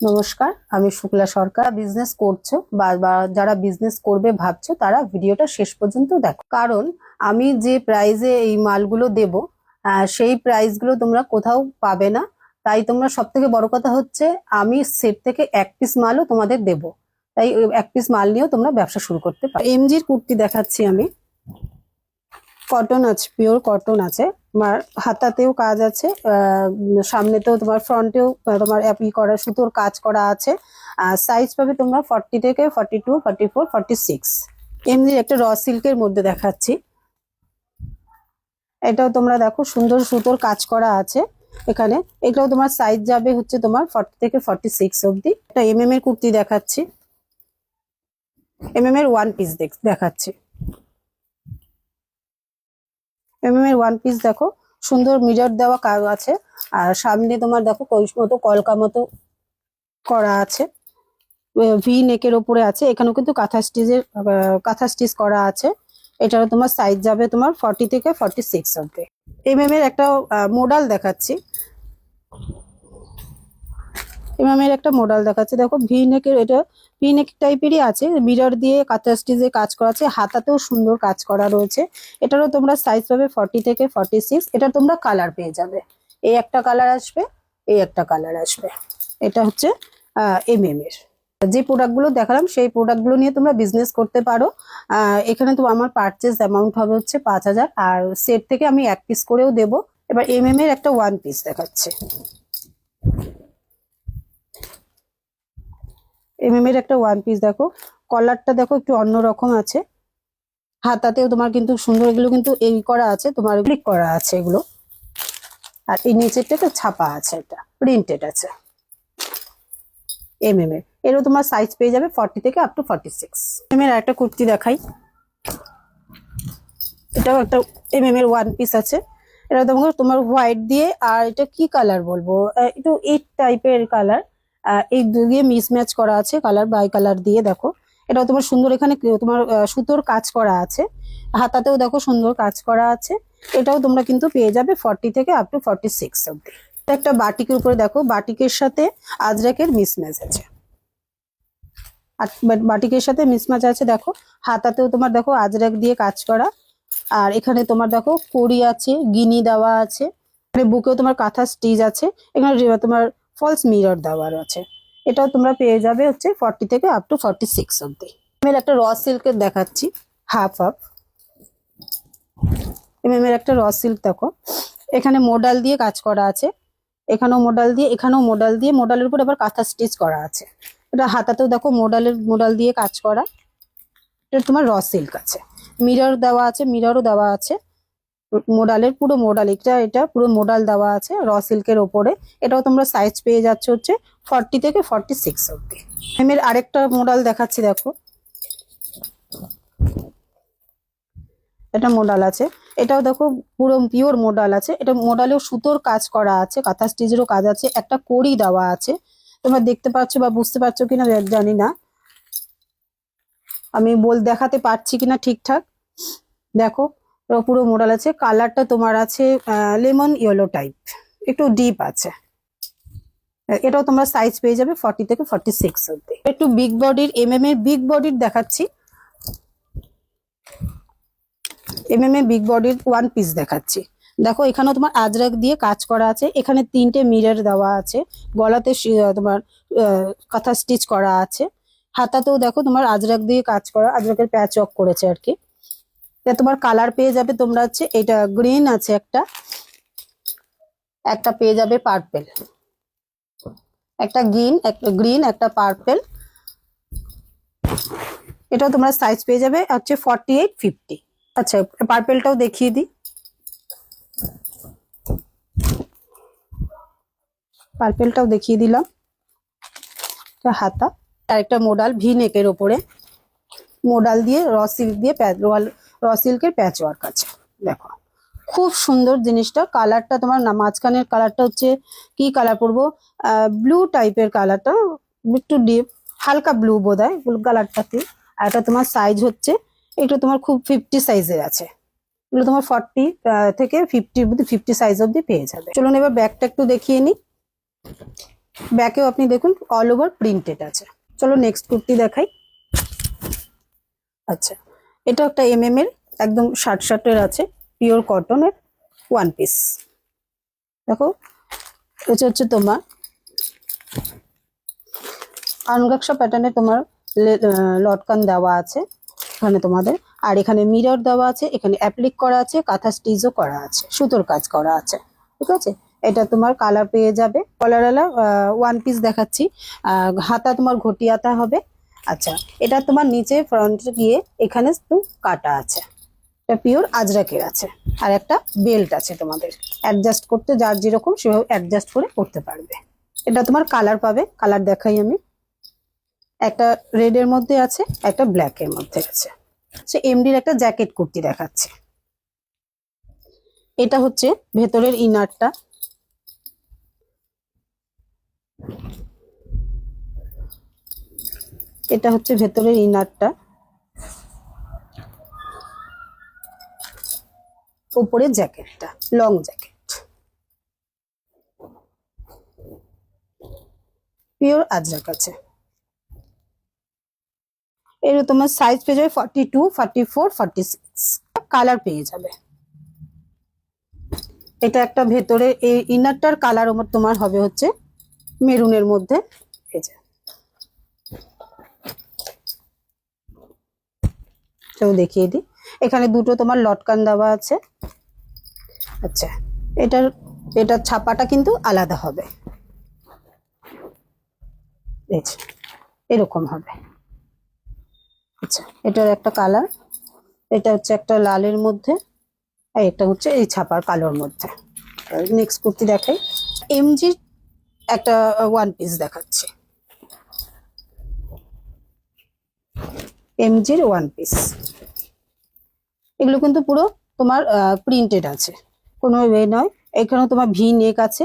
নমস্কার, আমি শুক্লা সরকার বিজনেস করছ বা যারা বিজনেস করবে ভাবছ তারা ভিডিওটা শেষ পর্যন্ত দেখো। কারণ আমি যে প্রাইজে এই মালগুলো দেব সেই প্রাইসগুলো তোমরা কোথাও পাবে না। তাই তোমরা সব থেকে বড় কথা হচ্ছে আমি সেট থেকে এক পিস মালও তোমাদের দেব। তাই এক পিস মাল নিয়েও তোমরা ব্যবসা শুরু করতে পারো। এমজির কুর্তি দেখাচ্ছি আমি। কটন আছে পিওর কটন আছে। তোমার হাতাতেও কাজ আছে সামনেতেও তোমার ফ্রন্টেও তোমার অ্যাপি করা, সুতোর কাজ করা আছে। আর সাইজ পাবে তোমরা ফর্টি থেকে forty two forty four forty six এমনি একটা র সিল্কের মধ্যে দেখাচ্ছি। এটাও তোমরা দেখো, সুন্দর সুতোর কাজ করা আছে এখানে। এটাও তোমার সাইজ যাবে হচ্ছে তোমার ফর্টি থেকে ফর্টি সিক্স অব্দি একটা এম এম এর কুর্তি দেখাচ্ছি। এম এম এর ওয়ান পিস দেখাচ্ছি। এমএম এর ওয়ান পিস দেখো, সুন্দর মিরর দেওয়া কাজ আছে। আর সামনে তোমার দেখো মতো কলকা মতো করা আছে। ভি নেকের ওপরে আছে। এখানেও কিন্তু কাঁথা স্টিচের কাঁথা স্টিচ করা আছে। এটারও তোমার সাইজ যাবে তোমার ফর্টি থেকে ফর্টি সিক্স অব্দি এমএম এর একটা মোডাল দেখাচ্ছি। এমএম এর একটা মডেল দেখাচ্ছে। দেখো ভি নেকের এটা ভি নেক টাইপেরই আছে। মিরর দিয়ে কাঁথা স্টিচে কাজ করা আছে। হাতাতেও সুন্দর কাজ করা রয়েছে। এটারও তোমরা সাইজ পাবে ফর্টি থেকে ফর্টি সিক্স এটা তোমরা কালার পেয়ে যাবে। এই একটা কালার আসবে, এই একটা কালার আসবে। এটা হচ্ছে এম এম এর যে প্রোডাক্টগুলো দেখালাম, সেই প্রোডাক্টগুলো নিয়ে তোমরা বিজনেস করতে পারো। এখানে তো আমার পারচেস অ্যামাউন্ট হবে হচ্ছে পাঁচ হাজার। আর সেট থেকে আমি এক পিস করেও দেবো। এবার এম এম এর একটা ওয়ান পিস দেখাচ্ছে। এমএম এর একটা ওয়ান পিস দেখো। কলারটা দেখো একটু অন্যরকম আছে। হাতাতেও তোমার কিন্তু সুন্দর, এগুলো কিন্তু এই করা আছে, তোমার ক্লিক করা আছে এগুলো। আর এই নিচেরটাতে ছাপা আছে এটা প্রিন্টেড আছে। এমএম এর। এরও তোমার সাইজ পেয়ে যাবে ফর্টি থেকে up to forty six M এর একটা কুর্তি দেখাই। এটাও একটা এমএম এর ওয়ান পিস আছে। এটা তোমাকে তোমার হোয়াইট দিয়ে, আর এটা কি কালার বলব? একটু এইট টাইপের কালার এই দিয়ে মিসম্যাচ করা আছে কালার বাই কালার দিয়ে, দেখো। এটাও তোমার সুন্দর এখানে তোমার সুতোর কাজ করা আছে। হাতাতেও দেখো সুন্দর কাজ করা আছে। এটাও তোমরা কিন্তু পেয়ে যাবে ফর্টি থেকে আপ টু ফর্টি সিক্স অব্দি এটা একটা বাটিকের উপরে দেখো, বাটিকের সাথে আজরাকের মিসম্যাচ আছে। আর বাটিকের সাথে মিসম্যাচ আছে, দেখো। হাতাতেও তোমার দেখো আজরাক দিয়ে কাজ করা। আর এখানে তোমার দেখো কড়ি আছে, গিনি দেওয়া আছে। বুকেও তোমার কাঁথা স্টিচ আছে। এখানে তোমার ফলস মিরর দেওয়ার আছে। এটাও তোমরা পেয়ে যাবে হচ্ছে ফর্টি থেকে আপ টু ফর্টি সিক্স অব্দি আমি একটা র সিল্কের দেখাচ্ছি হাফ হাফ এম এর একটা র সিল্ক দেখো। এখানে মোডাল দিয়ে কাজ করা আছে। এখানেও মোডাল দিয়ে, এখানেও মোডাল দিয়ে মোডালের উপর আবার কাঁথা স্টিচ করা আছে। এটা হাতাতেও দেখো মোডালের মোডাল দিয়ে কাজ করা। এটা তোমার র সিল্ক আছে। মিরর দেওয়া আছে মিররও দেওয়া আছে। মোডালের পুরো মোডাল এটা এটা পুরো মোডাল দেওয়া আছে র সিল্কের ওপরে। এটাও তোমরা সাইজ পেয়ে যাচ্ছ হচ্ছে ফর্টি থেকে ফর্টি সিক্স অব্দি এম এর আরেকটা মোডাল দেখাচ্ছি, দেখো। এটা মোডাল আছে। এটাও দেখো পুরো পিওর মোডাল আছে। এটা মোডালেও সুতোর কাজ করা আছে, কাঁথা স্টিচেরও কাজ আছে। একটা কড়ি দেওয়া আছে। তোমরা দেখতে পাচ্ছ বা বুঝতে পারছ কিনা, জানি না। আমি বল দেখাতে পারছি কিনা ঠিকঠাক? দেখো পুরো মোডাল আছে। কালারটা তোমার আছে লেমন ইয়েলো টাইপ একটু ডিপ আছে। এটাও তোমরা সাইজ পেয়ে যাবে ফর্টি থেকে ফর্টি সিক্স অব্দি একটু বিগ বডির এম এম এর বিগ বডির দেখাচ্ছি। এম এম এ বিগ বডির ওয়ান পিস দেখাচ্ছি। দেখো, এখানেও তোমার আজরাক দিয়ে কাজ করা আছে। এখানে তিনটে মিরর দেওয়া আছে। গলাতে তোমার কাঁথা স্টিচ করা আছে। হাতাতেও দেখো তোমার আজরাক দিয়ে কাজ করা আজরাকের প্যাচ অক করেছে আর কি। এটা তোমার কালার পেয়ে যাবে তোমরা হচ্ছে এটা গ্রিন আছে একটা একটা পেয়ে যাবে পার্পেল একটা গ্রিন একটা গ্রিন একটা পার্পেল এটাও তোমরা সাইজ পেয়ে যাবে হচ্ছে ফর্টি এইট ফিফটি আচ্ছা পার্পেলটাও দেখিয়ে দিই। পার্পেলটাও দেখিয়ে দিলাম। হাতা। আর একটা মোডাল ভি নেকের ওপরে। মোডাল দিয়ে র সিল্ক দিয়ে প্যা- রোয়াল- র সিল্কের প্যাচ ওয়ার্ক আছে। দেখো, খুব সুন্দর জিনিসটা। কালারটা তোমার না, মাঝখানের কালারটা হচ্ছে কি কালার পরবো? ব্লু টাইপের কালারটা একটু ডিপ হালকা ব্লু বোধ হয় ব্লু কালারটাতে আর এটা তোমার সাইজ হচ্ছে, এটা তোমার খুব ফিফটি সাইজের আছে। এগুলো তোমার ফর্টি থেকে ফিফটি ফিফটি সাইজ অব্দি পেয়ে যাবে। চলুন এবার ব্যাগটা একটু দেখিয়ে নিই ব্যাকেও আপনি দেখুন অল ওভার প্রিন্টেড আছে। চলো নেক্সট কুর্তি দেখাই। আচ্ছা। এটা একটা এম এম এর, একদম শার্ট শার্টের আছে পিওর কটনের ওয়ান পিস দেখো, এটা হচ্ছে তোমার আনগাক্সা প্যাটার্নে তোমার লটকান দেওয়া আছে এখানে তোমাদের। আর এখানে মিরর দেওয়া আছে, এখানে অ্যাপ্লিক করা আছে, কাঁথা স্টিচও করা আছে, সুতোর কাজ করা আছে, ঠিক আছে? এটা তোমার কালার পেয়ে যাবে। কলারওয়ালা ওয়ান পিস দেখাচ্ছি। হাতা তোমার ঘটি হবে আচ্ছা এটা তোমার নিচে ফ্রন্টে গিয়ে এখানে একটু কাটা আছে। এটা পিওর আজরাকের আছে আর একটা বেল্ট আছে তোমাদের। অ্যাডজাস্ট করতে যার যেরকম সেভাবে অ্যাডজাস্ট করে করতে পারবে। এটা তোমার কালার পাবে কালার দেখাই আমি। একটা রেডের মধ্যে আছে, একটা ব্ল্যাক এর মধ্যে আছে। সে এমডির একটা জ্যাকেট কুর্তি দেখাচ্ছে। এটা হচ্ছে ভেতরের ইনারটা এটা হচ্ছে ভেতরের ইনারটা। উপরে জ্যাকেটটা, লং জ্যাকেট। পিওর আজরাক আছে। এর তোমার সাইজ পেয়ে যাবে forty two forty four forty six colour পেয়ে যাবে। এটা একটা ভেতরে, এই ইনারটার কালার তোমার হবে হচ্ছে মেরুনের মধ্যে এই যে এটাও দেখিয়ে দিই। এখানে দুটো তোমার লটকান দেওয়া আছে। আচ্ছা এটার এটার ছাপাটা কিন্তু আলাদা হবে। এরকম হবে। আচ্ছা এটার একটা কালার, এটা হচ্ছে একটা লালের মধ্যে, আর এটা হচ্ছে এই ছাপার কালোর মধ্যে। নেক্সট কুর্তি দেখাই। এমজি একটা ওয়ান পিস দেখাচ্ছে। এমজির ওয়ান পিস এগুলো কিন্তু পুরো তোমার প্রিন্টেড আছে। কোনো ওয়ে নয়। এখানে তোমার ভি নেক আছে।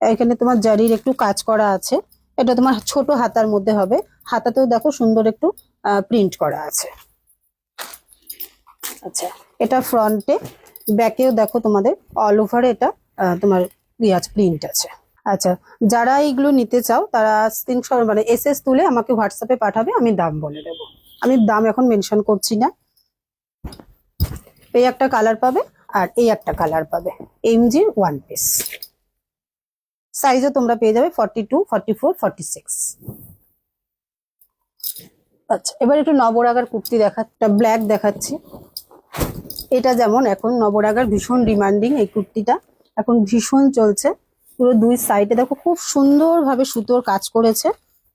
এখানে তোমার জারির একটু কাজ করা আছে। এটা তোমার ছোট হাতার মধ্যে হবে। হাতাতেও দেখো সুন্দর একটু প্রিন্ট করা আছে। আচ্ছা এটা ফ্রন্টে ব্যাকেও দেখো তোমাদের অল ওভার এটা তোমার ইয়ে আছে প্রিন্ট আছে। আচ্ছা যারা এইগুলো নিতে চাও, তারা স্ক্রিনশট মানে এসএস তুলে আমাকে হোয়াটসঅ্যাপে পাঠাবে, আমি দাম বলে দেবো। আমি দাম এখন মেনশন করছি না। এই একটা কালার পাবে আর এই একটা কালার পাবে। এমজির ওয়ান পিস সাইজও তোমরা পেয়ে যাবে forty two forty four forty six আচ্ছা এবার একটু নবরাগার কুর্তি দেখাচ্ছি ব্ল্যাক দেখাচ্ছি। এটা যেমন এখন নবরাগার ভীষণ ডিমান্ডিং এই কুর্তিটা। এখন ভীষণ চলছে। পুরো দুই সাইডে দেখো, খুব সুন্দরভাবে সুতোর কাজ করেছে।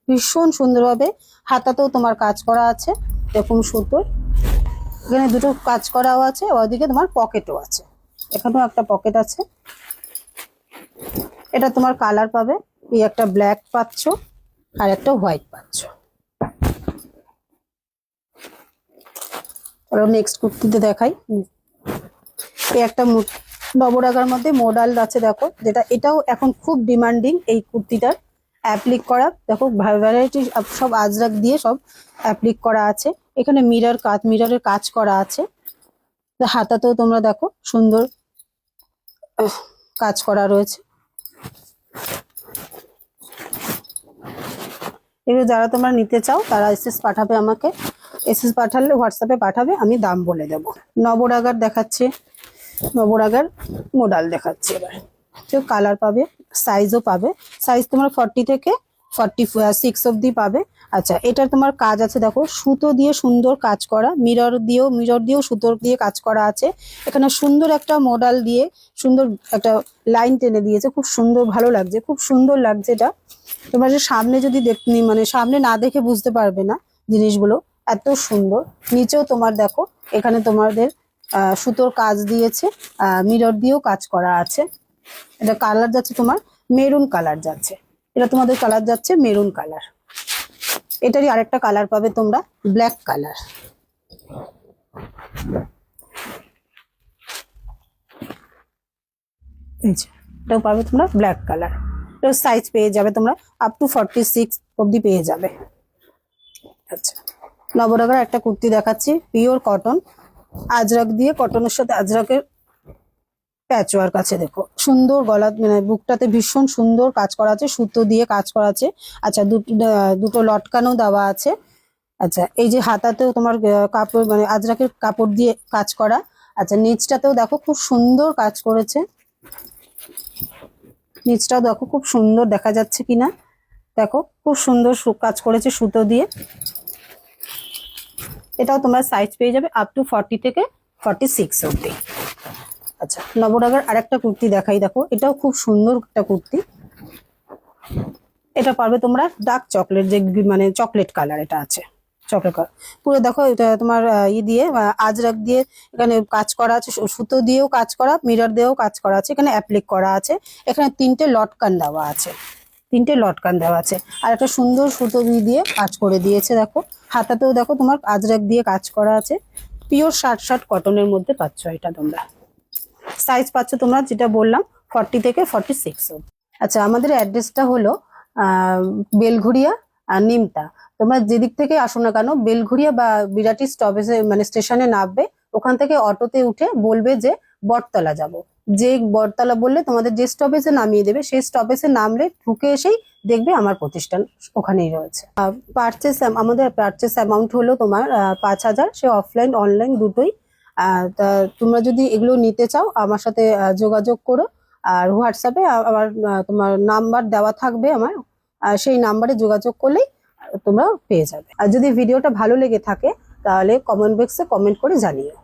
ভীষণ সুন্দরভাবে হাতাতেও তোমার কাজ করা আছে, এরকম সুতোর এখানে দুটো কাজ করাও আছে, ওদিকে তোমার পকেটও আছে। এখানেও একটা পকেট আছে। এটা তোমার কালার পাবে, এই একটা ব্ল্যাক পাচ্ছ আর একটা হোয়াইট পাচ্ছ। নেক্সট কুর্তিতে দেখাই। এই একটা নবরাগার মধ্যে মোডাল আছে দেখো, যেটা এটাও এখন খুব ডিমান্ডিং এই কুর্তিটার। অ্যাপ্লিক করা। দেখো ভ্যারাইটি সব আজরাক দিয়ে সব অ্যাপ্লিক করা আছে। এখানে মিরর কাজ মিররের কাজ করা আছে। হাতাতেও তোমরা দেখো, সুন্দর কাজ করা রয়েছে। এগুলো যারা তোমরা নিতে চাও, তারা এসএস পাঠাবে আমাকে। এসএস পাঠালে, হোয়াটসঅ্যাপে পাঠাবে, আমি দাম বলে দেবো। নবরাগার দেখাচ্ছে, নবরাগার মোডাল দেখাচ্ছে এবার। তো কালার পাবে সাইজও পাবে। সাইজ তোমার ফর্টি থেকে ফর্টি সিক্স অবধি পাবে। আচ্ছা এটার তোমার কাজ আছে, দেখো, সুতো দিয়ে সুন্দর কাজ করা মিরর দিয়েও মিরর দিয়েও সুতোর দিয়ে কাজ করা আছে। এখানে সুন্দর একটা মোডাল দিয়ে সুন্দর একটা লাইন টেনে দিয়েছে, খুব সুন্দর, ভালো লাগছে, খুব সুন্দর লাগছে এটা। তোমার যে সামনে যদি দেখ মানে সামনে না দেখে বুঝতে পারবে না জিনিসগুলো, এত সুন্দর। নিচেও তোমার দেখো, এখানে তোমাদের সুতোর কাজ দিয়েছে মিরর দিয়েও কাজ করা আছে। এটা কালার যাচ্ছে তোমার মেরুন কালার যাচ্ছে। এটা তোমাদের কালার যাচ্ছে মেরুন কালার এটারই আরেকটা কালার পাবে তোমরা ব্ল্যাক কালার এটাও পাবে তোমরা ব্ল্যাক কালার এটার সাইজ পেয়ে যাবে তোমরা আপ টু ফর্টি সিক্স অব্দি পেয়ে যাবে। আচ্ছা নবরাগার একটা কুর্তি দেখাচ্ছি পিওর কটন আজরাক দিয়ে কটনের সাথে আজরাকের প্যাচ ওয়ার্ক আছে, দেখো। সুন্দর গলা মানে বুকটাতে ভীষণ সুন্দর কাজ করা আছে, সুতো দিয়ে কাজ করা আছে। আচ্ছা দুটো লটকানো দেওয়া আছে। আচ্ছা এই যে হাতাতেও তোমার কাপড় মানে আজরাকের কাপড় দিয়ে কাজ করা। আচ্ছা নিচটাতেও দেখো খুব সুন্দর কাজ করেছে। নিচটাও দেখো খুব সুন্দর দেখা যাচ্ছে কিনা। দেখো, খুব সুন্দর কাজ করেছে সুতো দিয়ে। এটাও তোমার সাইজ পেয়ে যাবে আপ টু ফর্টি থেকে ফর্টি সিক্স অব্দি আচ্ছা নবরাগার আরেকটা কুর্তি দেখাই, দেখো, এটাও খুব সুন্দর একটা কুর্তি। এটা পারবে তোমরা ডার্ক চকলেট যে মানে চকলেট কালার এটা আছে চকলেট কালার পুরো দেখো, এটা তোমার ই দিয়ে আজরাক দিয়ে এখানে কাজ করা আছে সুতো দিয়েও কাজ করা মিরর দিয়েও কাজ করা আছে, এখানে অ্যাপ্লিক করা আছে, এখানে তিনটে লটকান দেওয়া আছে, তিনটে লটকান দেওয়া আছে। আর একটা সুন্দর সুতো দিয়ে কাজ করে দিয়েছে, দেখো, হাতাতেও দেখো তোমার আজরাক দিয়ে কাজ করা আছে পিওর শার্ট শার্ট কটনের মধ্যে পাচ্ছ এটা তোমরা। সাইজ পাচ্ছ তোমরা, যেটা বললাম ফর্টি থেকে ফর্টি সিক্স আচ্ছা আমাদের অ্যাড্রেসটা হলো বেলঘুরিয়া আর নিমতা। তোমরা যেদিক থেকে আসো না কেন বেলঘুরিয়া বা বিরাটি স্টপেজে মানে স্টেশনে নামবে, ওখান থেকে অটোতে উঠে বলবে যে, বটতলা যাব। যে বটতলা বললে তোমাদের যে স্টপেজে নামিয়ে দেবে, সেই স্টপেজে নামলে ঢুকে এসেই দেখবে আমার প্রতিষ্ঠান ওখানেই রয়েছে। পারচেস আমাদের পারচেস অ্যামাউন্ট হলো তোমার পাঁচ হাজার। সে অফলাইন অনলাইন দুটোই তা তোমরা যদি এগুলো নিতে চাও, আমার সাথে যোগাযোগ করো। আর হোয়াটসঅ্যাপে আমার তোমার নাম্বার দেওয়া থাকবে আমার। সেই নাম্বারে যোগাযোগ করলেই তোমরা পেয়ে যাবে। আর যদি ভিডিওটা ভালো লেগে থাকে, তাহলে কমেন্ট বক্সে কমেন্ট করে জানিও।